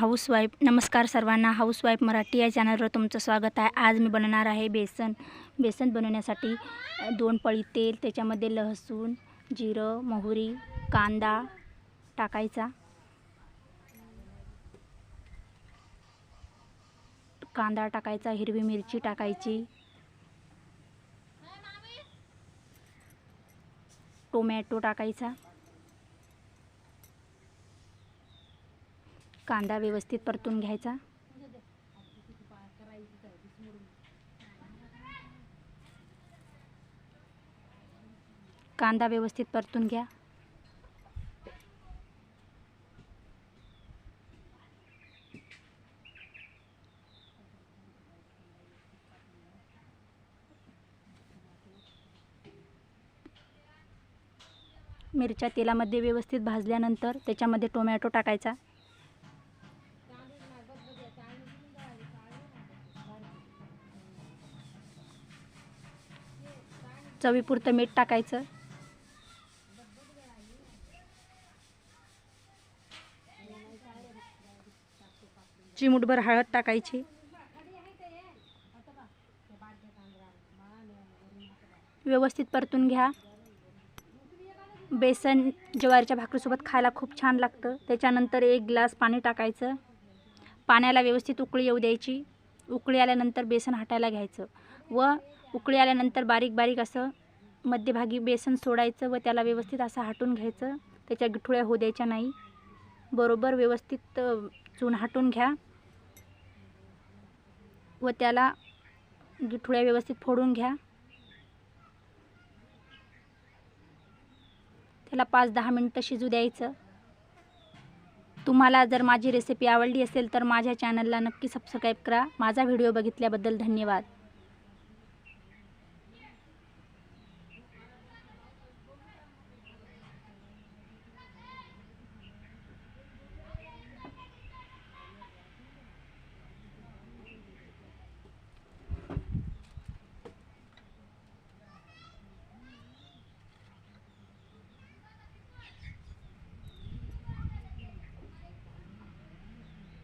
Housewife नमस्कार सर्वांना. Housewife Marathi या चॅनलवर तुमचं स्वागत आहे. आज मी बनवणार आहे बेसन बेसन बनवण्यासाठी दोन पळी तेल त्याच्यामध्ये लसूण जिरं मोहरी कांदा टाकायचा. कांदा टाकायचा हिरवी मिरची टाकायची. टोमॅटो टाकायचा. कांदा व्यवस्थित परतून घ्यायचा. कांदा व्यवस्थित परतून घ्या. मिरच्या तेलामध्ये व्यवस्थित भाजल्यानंतर त्याच्यामध्ये टोमॅटो टाकायचा. चवीपुरतं मीठ टाकायचं. चिमूटभर हळद टाकायची. व्यवस्थित परतून घ्या. बेसन ज्वारीच्या भाकरीसोबत खायला खूप छान लागतं. त्याच्यानंतर एक ग्लास पाणी टाकायचं. पाण्याला व्यवस्थित उकळी येऊ द्यायची. उकळी आल्यानंतर बेसन हटायला घ्यायचं व उकळी आल्यानंतर बारीक बारीक असं मध्यभागी बेसन सोडायचं व त्याला व्यवस्थित असं हाटून घ्यायचं. त्याच्या गिठुळ्या होऊ द्यायच्या नाही. बरोबर व्यवस्थित चून हाटून घ्या. व त्याला गिठुळ्या व्यवस्थित फोडून घ्या. त्याला पाच दहा मिनटं शिजू द्यायचं. तुम्हाला जर माझी रेसिपी आवडली असेल तर माझ्या चॅनलला नक्की सबस्क्राईब करा. माझा व्हिडिओ बघितल्याबद्दल धन्यवाद.